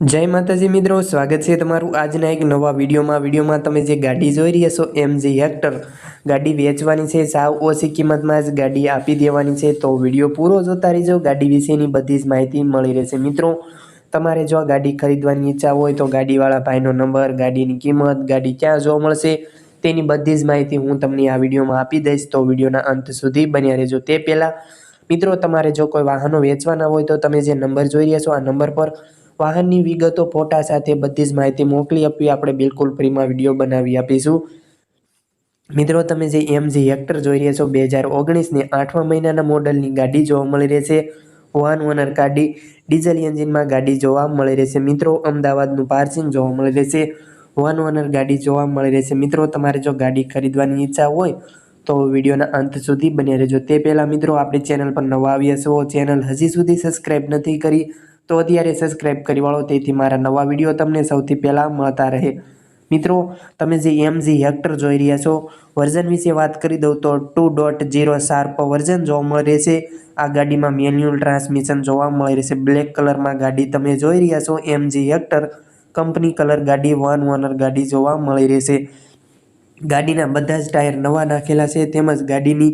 જય માતાજી મિત્રો, સ્વાગત છે તમારું આજના એક નવા વિડીયોમાં. વિડીયોમાં તમે જે ગાડી જોઈ રહ્યા છો એમજી હેક્ટર ગાડી વેચવાની છે, સાવ ઓછી કિંમતમાં જ ગાડી આપી દેવાની છે, તો વીડિયો પૂરો જોતા રહીજો. ગાડી વિશેની બધી જ માહિતી મળી રહેશે. મિત્રો, તમારે જો ગાડી ખરીદવાની ઈચ્છા હોય, તો ગાડીવાળા ભાઈનો નંબર, ગાડીની કિંમત, ગાડી ક્યાં જોવા મળશે, તેની બધી જ માહિતી હું તમને આ વિડીયોમાં આપી દઈશ. તો વિડીયોના અંત સુધી બન્યા રહેજો. તે પહેલાં, મિત્રો, તમારે જો કોઈ વાહનો વેચવાના હોય, તો તમે જે નંબર જોઈ રહ્યા છો, આ નંબર પર વાહનની વિગતો ફોટા સાથે બધી જ માહિતી મોકલી આપવી આપણે બિલકુલ ફ્રીમાં વીડિયો બનાવી આપીશું. મિત્રો, તમે જે એમજી હેક્ટર જોઈ રહ્યા છો, બે હજાર ઓગણીસની આઠમા મહિનાના મોડલની ગાડી જોવા મળી રહેશે. વન ઓનર ગાડી, ડીઝલ એન્જિનમાં ગાડી જોવા મળી રહેશે. મિત્રો, અમદાવાદનું પાર્સિંગ જોવા મળી રહેશે. વન ઓનર ગાડી જોવા મળી રહેશે. મિત્રો, તમારે જો ગાડી ખરીદવાની ઈચ્છા હોય, તો વિડીયોના અંત સુધી બન્યા રહેજો. તે પહેલાં મિત્રો, આપણી ચેનલ પર નવા આવ્યા છો, ચેનલ હજી સુધી સબસ્ક્રાઈબ નથી કરી તો અત્યારે સબસ્ક્રાઈબ કરી વાળો, તેથી મારા નવા વીડિયો તમને સૌથી પહેલાં મળતા રહે. મિત્રો, તમે જે એમજી હેક્ટર જોઈ રહ્યા છો વર્ઝન વિશે વાત કરી દઉં તો two dot zero sharp version જોવા મળી રહેશે. આ ગાડીમાં મેન્યુઅલ ટ્રાન્સમિશન જોવા મળી રહેશે. બ્લેક કલરમાં ગાડી તમે જોઈ રહ્યા છો એમજી હેક્ટર કંપની કલર ગાડી વન ઓનર ગાડી જોવા મળી રહેશે. ગાડીના બધા જ ટાયર નવા નાખેલા છે, તેમજ ગાડીની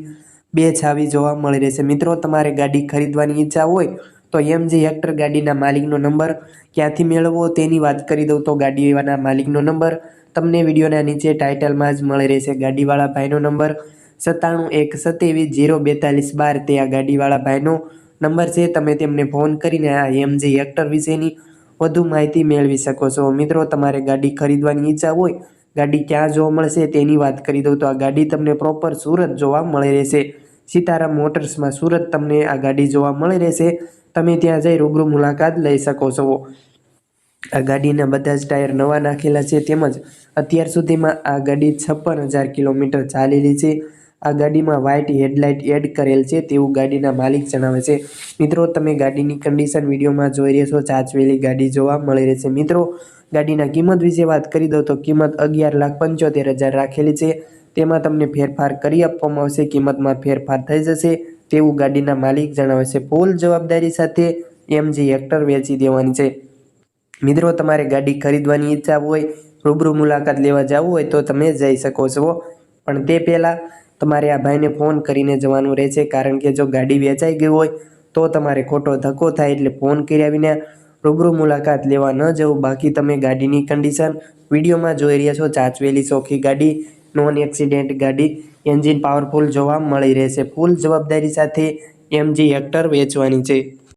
બે છાવી જોવા મળી રહેશે. મિત્રો, તમારે ગાડી ખરીદવાની ઈચ્છા હોય તો એમજી હેક્ટર ગાડીના માલિકનો નંબર ક્યાંથી મેળવવો તેની વાત કરી દઉં તો ગાડીવાળા માલિકનો નંબર તમને વિડીયોના નીચે ટાઇટલમાં જ મળી રહેશે ગાડીવાળા ભાઈનો નંબર સત્તાણું એક સત્યાવીસ જીરો બેતાલીસ બાર તે આ ગાડીવાળા ભાઈનો નંબર છે. તમે તેમને ફોન કરીને આ એમજી હેક્ટર વિશેની વધુ માહિતી મેળવી શકો છો. મિત્રો, તમારે ગાડી ખરીદવાની ઈચ્છા હોય, ગાડી ક્યાં જોવા મળશે તેની વાત કરી દઉં તો આ ગાડી તમને પ્રોપર સુરત જોવા મળી રહેશે. સીતારામ મોટર્સમાં સુરત તમને આ ગાડી જોવા મળી રહેશે. તમે ત્યાં જઈ રૂબરૂ મુલાકાત લઈ શકો છો. આ ગાડીના બધા જ ટાયર નવા નાખેલા છે તેમજ અત્યાર સુધીમાં આ ગાડી છપ્પન હજાર કિલોમીટર ચાલેલી છે. આ ગાડીમાં વ્હાઇટ હેડલાઇટ એડ કરેલ છે તેવું ગાડીના માલિક જણાવે છે. મિત્રો, તમે ગાડીની કન્ડિશન વિડીયોમાં જોઈ રહેશો ચાચવેલી ગાડી જોવા મળી રહેશે મિત્રો, ગાડીના કિંમત વિશે વાત કરી દઉં તો કિંમત અગિયાર લાખ પંચોતેર હજાર રાખેલી છે. તેમાં તમને ફેરફાર કરી આપવામાં આવશે. કિંમતમાં ફેરફાર થઈ જશે. તેવું ગાડીના માલિક જણાવે છે. ફૂલ જવાબદારી સાથે એમજી હેક્ટર વેચી દેવાની છે. મિત્રો, તમારે ગાડી ખરીદવાની ઈચ્છા હોય, રૂબરૂ મુલાકાત લેવા જવું હોય તો તમે જઈ શકો છો. પણ તે પહેલાં તમારે આ ભાઈને ફોન કરીને જવાનું રહેશે. કારણ કે જો ગાડી વેચાઈ ગઈ હોય તો તમારે ખોટો ધક્કો થાય એટલે ફોન કર્યા વિના રૂબરૂ મુલાકાત લેવા ન જવું. બાકી તમે ગાડીની કન્ડિશન વિડીયોમાં જોઈ રહ્યા છો. ચાચવેલી ચોખ્ખી ગાડી નોન એક્સિડેન્ટ ગાડી એન્જિન પાવરફુલ જોવા મળી રહેશે. ફૂલ જવાબદારી સાથે એમજી હેક્ટર વેચવાની છે.